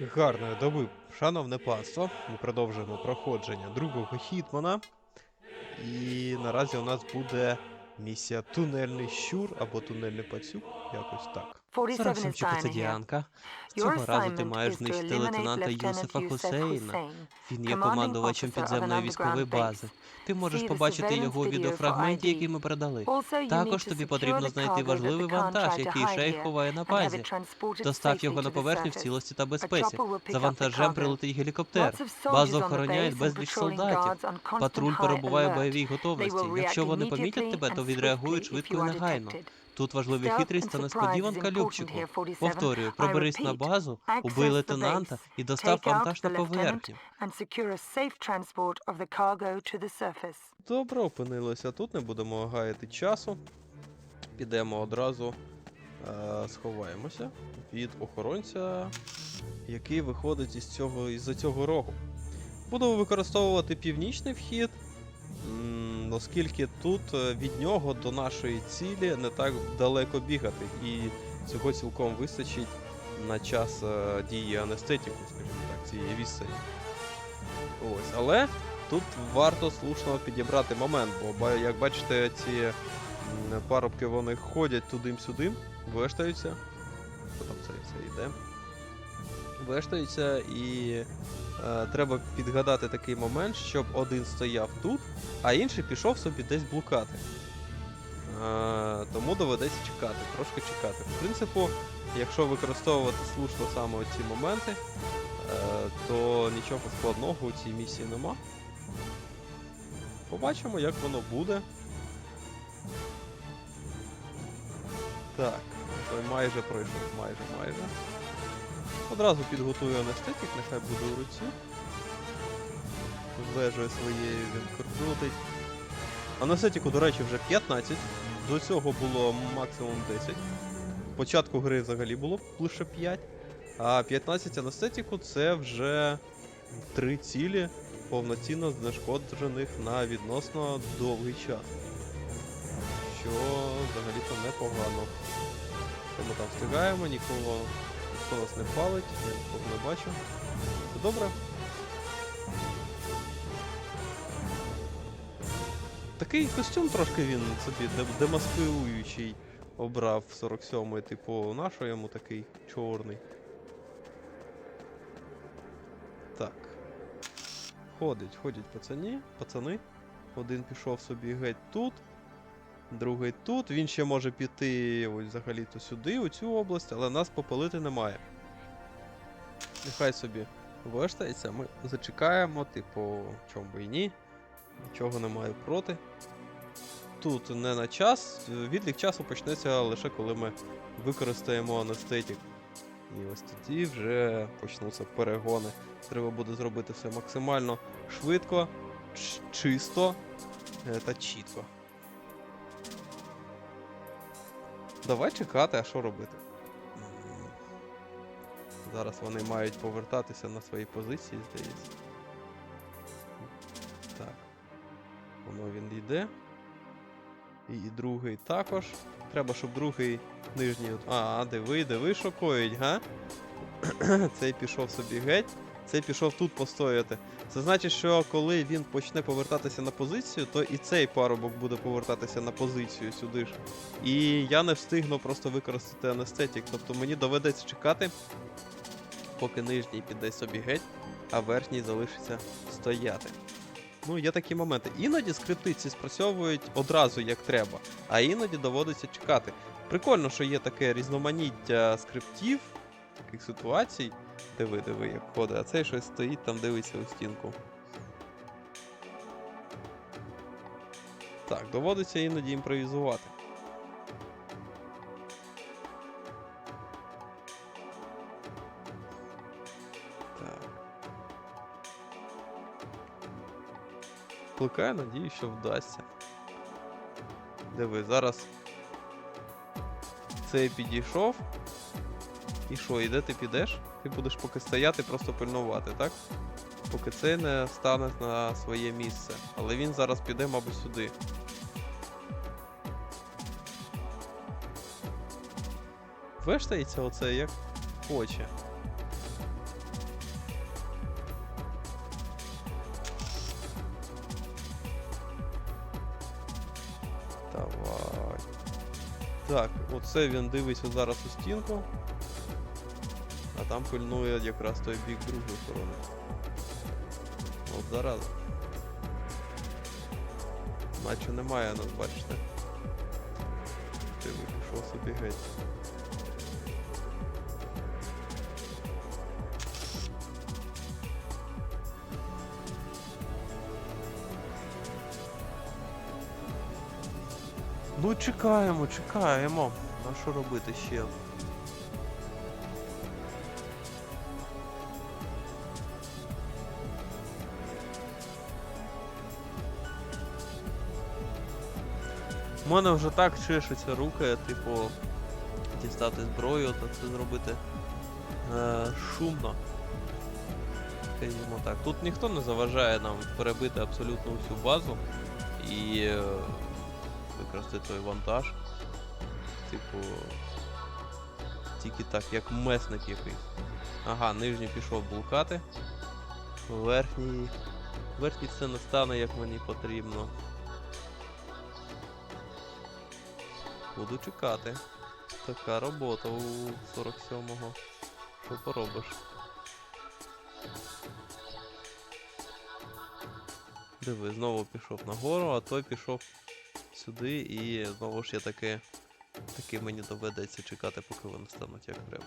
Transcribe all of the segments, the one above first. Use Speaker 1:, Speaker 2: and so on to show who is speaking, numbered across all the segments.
Speaker 1: Гарної доби, шановне панство. Ми продовжуємо проходження другого хітмана. І наразі у нас буде місія Тунельний щур або тунельний пацюк, якось так.
Speaker 2: 47 is
Speaker 3: Сарасимчику, це.
Speaker 2: Your
Speaker 3: Цього разу ти маєш знищити лейтенанта Юсефа Хусейна. Він є командувачем підземної військової бази. Ти можеш побачити його у відеофрагменті, який ми передали. Також тобі потрібно знайти важливий вантаж, який шейх ховає на базі. Достав його на поверхню в цілості та безпеці. За вантажем прилетить гелікоптер. Базу охороняють безліч солдатів. Патруль перебуває в бойовій готовності. Якщо вони помітять тебе, то відреагують швидко і негайно. Тут
Speaker 2: Stealth
Speaker 3: хитрість та несподіванка Любчику.
Speaker 2: important here, 47.
Speaker 3: Повторюю, проберись на базу, убий лейтенанта і достав вантаж на поверхню.
Speaker 2: surface.
Speaker 1: Добре, опинилися тут, не будемо гаяти часу. Підемо одразу, е, сховаємося від охоронця, який виходить із цього, із-за цього рогу. Буду використовувати північний вхід, оскільки тут е, від нього до нашої цілі не так далеко бігати, і цього цілком вистачить на час е, дії анестетику, скажімо так, цієї відстані. Ось, але Тут варто слушно підібрати момент, бо як бачите, ці парубки вони ходять туди-сюди, вештаються. Хто там це, це йде? Вештаються і е, треба підгадати такий момент, щоб один стояв тут, а інший пішов собі десь блукати. Е, тому доведеться чекати, трошки чекати. В принципі, якщо використовувати слушно саме ці моменти, е, то нічого складного у цій місії нема. Побачимо, як воно буде. Так, той майже пройшов, майже, майже. Одразу підготую анестетик, нехай буде у руці. Вежею своєю він крутить. Анестетику, до речі, вже 15. До цього було максимум 10. Початку гри взагалі було лише 5. А 15 анестетику це вже 3 цілі повноцінно знешкоджених на відносно довгий час. Що взагалі-то непогано. Що ми там встигаємо, нікого ніхто нас не палить, я нікого не бачу. Це добре. Такий костюм трошки він собі де- демаскуючий обрав 47-й, типу, нашого йому такий чорний. Так. Ходять, ходять пацані, пацани. Один пішов собі геть тут, другий тут. Він ще може піти ось взагалі-то сюди, у цю область, але нас попалити немає. Нехай собі вештається, ми зачекаємо, типу, чому би і ні. Нічого немає проти. Тут не на час, відлік часу почнеться лише коли ми використаємо анестетик. І ось тоді вже почнуться перегони. Треба буде зробити все максимально швидко, чисто е, та чітко. Давай чекати, а що робити? Зараз вони мають повертатися на свої позиції, здається. Воно він йде. І, і другий також. Треба, щоб другий нижній. А, диви, диви, що коїть, га? Цей пішов собі геть, цей пішов тут постояти. Це значить, що коли він почне повертатися на позицію, то і цей парубок буде повертатися на позицію сюди ж. І я не встигну просто використати анестетик. Тобто мені доведеться чекати, поки нижній піде собі геть, а верхній залишиться стояти. Ну, є такі моменти. Іноді скрипти ці спрацьовують одразу як треба, а іноді доводиться чекати. Прикольно, що є таке різноманіття скриптів, таких ситуацій. Диви, диви, як ходить, а цей щось стоїть там, дивиться у стінку. Так, доводиться іноді імпровізувати. Так. Плекаю надію, що вдасться. Диви, зараз цей підійшов. І що, і де ти підеш? Ти будеш поки стояти, просто пильнувати, так? Поки цей не стане на своє місце. Але він зараз піде, мабуть, сюди. Вештається оце як хоче. Так, оце він дивиться зараз у стінку. А там пильнує якраз той бік другої сторони. От зараз. Наче немає нас, бачите. Ти вийшов собі геть. Ну чекаємо, чекаємо. А що робити ще? У мене вже так чешуться руки, типу, дістати зброю та це зробити е, шумно. Скажімо так. Тут ніхто не заважає нам перебити абсолютно всю базу і е, викрасти той вантаж. Типу. Тільки так, як месник якийсь. Ага, нижній пішов блукати. Верхній. Верхній це не стане, як мені потрібно. Буду чекати. Така робота у 47-го. Що поробиш? Диви, знову пішов нагору, а той пішов сюди і знову ж я таки. Таки мені доведеться чекати, поки вони стануть як треба.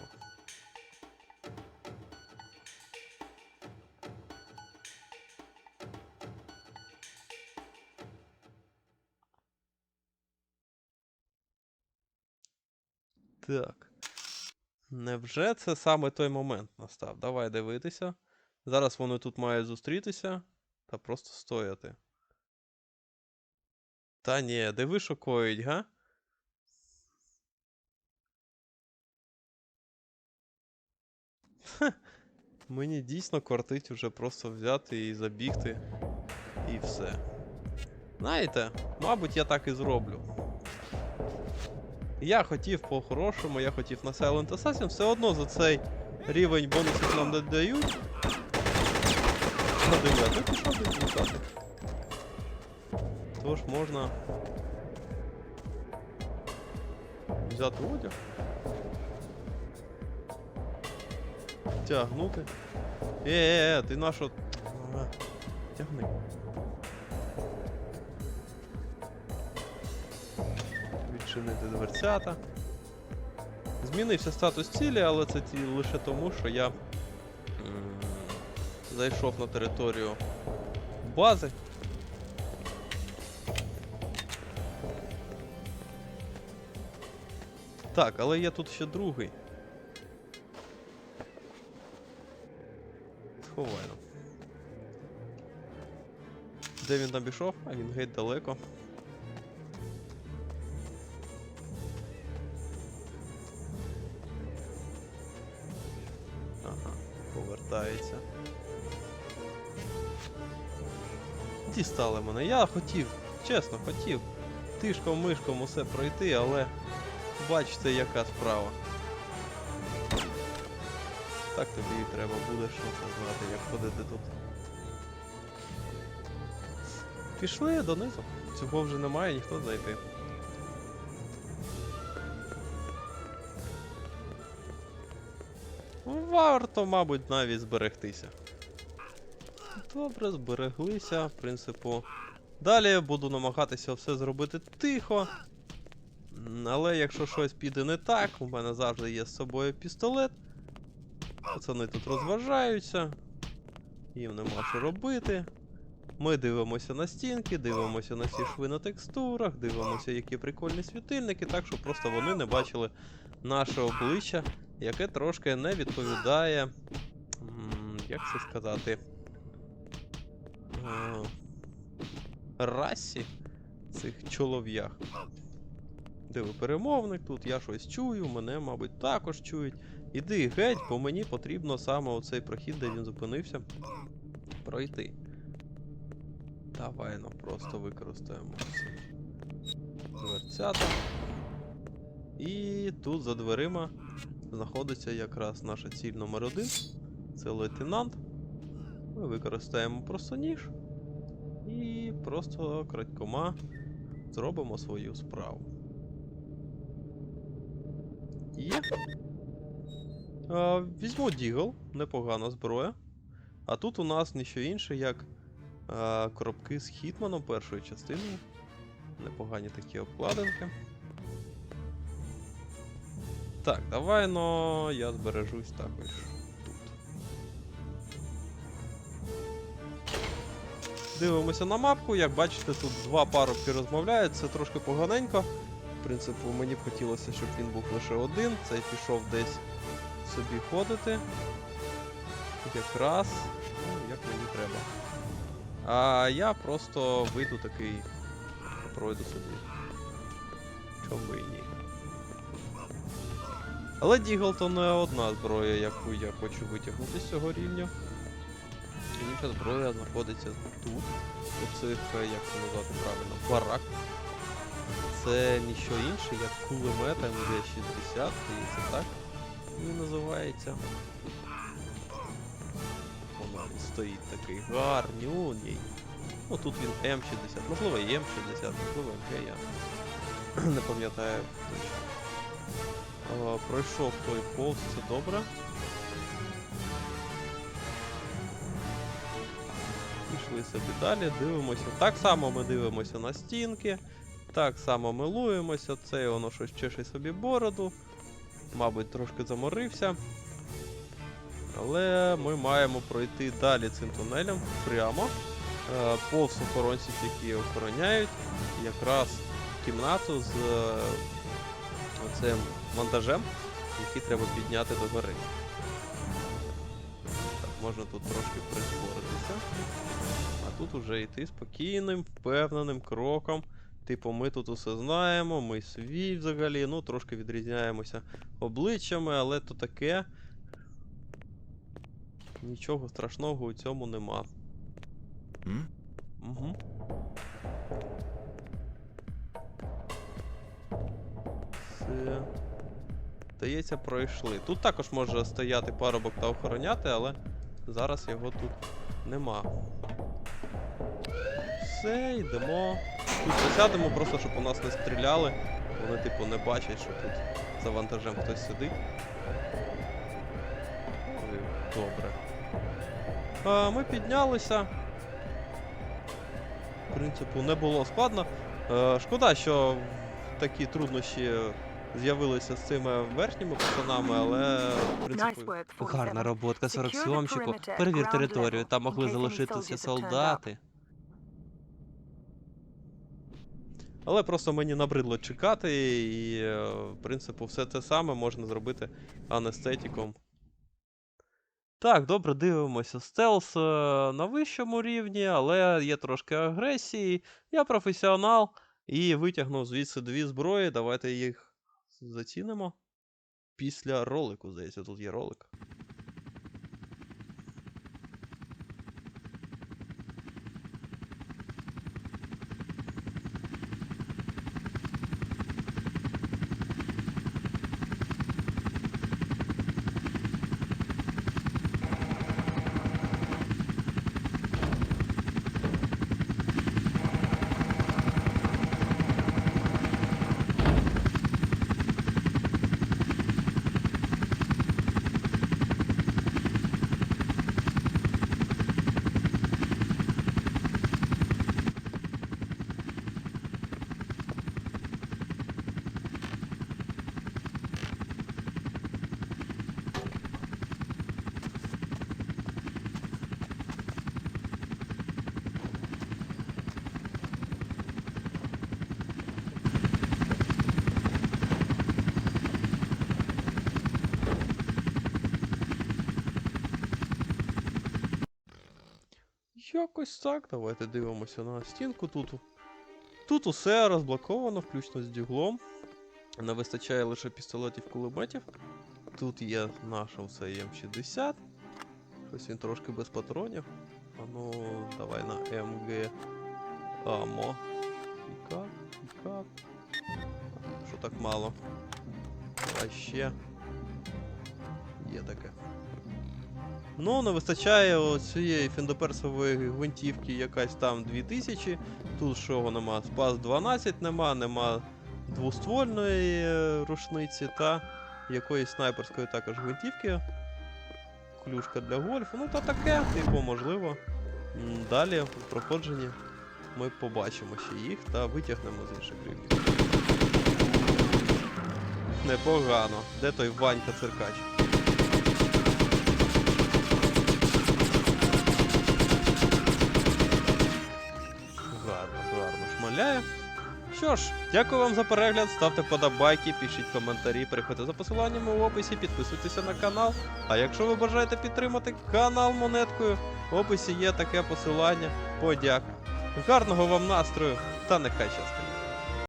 Speaker 1: Так. Невже це саме той момент настав? Давай дивитися. Зараз вони тут мають зустрітися та просто стояти. Та ні, диви, що коїть, га? Хе, Мені дійсно кортить уже просто взяти і забігти. І все. Знаєте, мабуть, я так і зроблю. Я хотів по-хорошому, я хотів на Silent Assassin, все одно за цей рівень бонусів нам не дають. На 9 ну пішов десь лутати. Тож можна взяти одяг. Тягнути. Е, е, е, ти на що? А, Тягни. Відчинити дверцята. Змінився статус цілі, але це ті- лише тому, що я зайшов на територію бази. Так, але є тут ще другий. Сховайно. Де він там пішов? А він геть далеко. Ага, повертається. Дістали мене. Я хотів, чесно, хотів тишком-мишком усе пройти, але бачите, яка справа. Так тобі і треба буде що це знати, як ходити тут. Пішли донизу. Цього вже немає, ніхто зайти. Варто, мабуть, навіть зберегтися. Добре, збереглися, в принципу. Далі буду намагатися все зробити тихо. Але якщо щось піде не так, у мене завжди є з собою пістолет. Пацани тут розважаються. Їм нема що робити. Ми дивимося на стінки, дивимося на всі шви на текстурах, дивимося, які прикольні світильники, так щоб просто вони не бачили наше обличчя, яке трошки не відповідає. Як це сказати? Е, Расі цих чолов'ях. Перемовник тут, я щось чую, мене, мабуть, також чують. Іди геть, бо мені потрібно саме оцей прохід, де він зупинився, пройти. Давай ну просто використаємо ці дверцята. І тут за дверима знаходиться якраз наша ціль номер один. Це лейтенант. Ми використаємо просто ніж. І просто крадькома зробимо свою справу. Є. А, візьму Дігл, непогана зброя. А тут у нас ніщо інше, як а, коробки з Хітманом першої частини. Непогані такі обкладинки. Так, давай но я збережусь також тут. Дивимося на мапку, як бачите, тут два парубки розмовляють, це трошки поганенько. В принципі, мені б хотілося, щоб він був лише один. Цей пішов десь собі ходити. Якраз, ну, як мені треба. А я просто вийду такий, пройду собі. Чому і ні. Але Дігл то не одна зброя, яку я хочу витягнути з цього рівня. Інша зброя знаходиться тут, у цих, як це назвати правильно, барак. Це ніщо інше, як кулемет МД-60, здається так він називається. Воно стоїть такий гарнюній. Ну тут він М60, можливо і М60, можливо МГ, я не пам'ятаю точно. Пройшов той повз, це добре. Пішли собі далі, дивимося. Так само ми дивимося на стінки. Так само милуємося. Це воно щось чеше собі бороду. Мабуть, трошки заморився. Але ми маємо пройти далі цим тунелем прямо. е, Повз охоронців, які охороняють. Якраз кімнату з е, оцим монтажем, який треба підняти до гори. Так, можна тут трошки прискоритися. А тут уже йти спокійним, впевненим кроком. Типу, ми тут усе знаємо, ми свій взагалі, ну трошки відрізняємося обличчями, але то таке. Нічого страшного у цьому нема.
Speaker 3: М?
Speaker 1: Угу. Все. Здається, пройшли. Тут також може стояти парубок та охороняти, але зараз його тут нема. Все, йдемо. Тут засядемо просто, щоб у нас не стріляли. Вони, типу, не бачать, що тут за вантажем хтось сидить. Добре. А, ми піднялися. В принципі, не було складно. Е, шкода, що такі труднощі з'явилися з цими верхніми пацанами, але в принципі.
Speaker 2: 47.
Speaker 1: Гарна роботка, 47-чику.
Speaker 2: perimeter
Speaker 1: Перевір територію, там могли залишитися солдати. Але просто мені набридло чекати, і, е, в принципі, все те саме можна зробити анестетиком. Так, добре, дивимося. Стелс е, на вищому рівні, але є трошки агресії. Я професіонал і витягнув звідси дві зброї. Давайте їх зацінимо. Після ролику, здається, тут є ролик. Якось так. Давайте дивимося на стінку. Тут, тут усе розблоковано, включно з дюглом. Не вистачає лише пістолетів кулеметів. Тут є наша все М60. Щось він трошки без патронів. А ну, давай на МГ. Амо. Пікап, пікап. Що так мало? А ще. Є таке. Ну, не вистачає цієї фіндоперсової гвинтівки якась там 2000. Тут що нема? Спас 12 нема, нема двоствольної е, рушниці та якоїсь снайперської також гвинтівки. Клюшка для гольфу. Ну та таке, типу, можливо. Далі у проходженні ми побачимо ще їх та витягнемо з інших рівнів. Непогано. Де той Ванька циркач? Гарно. Що ж, дякую вам за перегляд, ставте подобайки, пишіть коментарі, переходьте за посиланнями в описі, підписуйтеся на канал. А якщо ви бажаєте підтримати канал монеткою, в описі є таке посилання. Подяка. Гарного вам настрою та нехай щастить!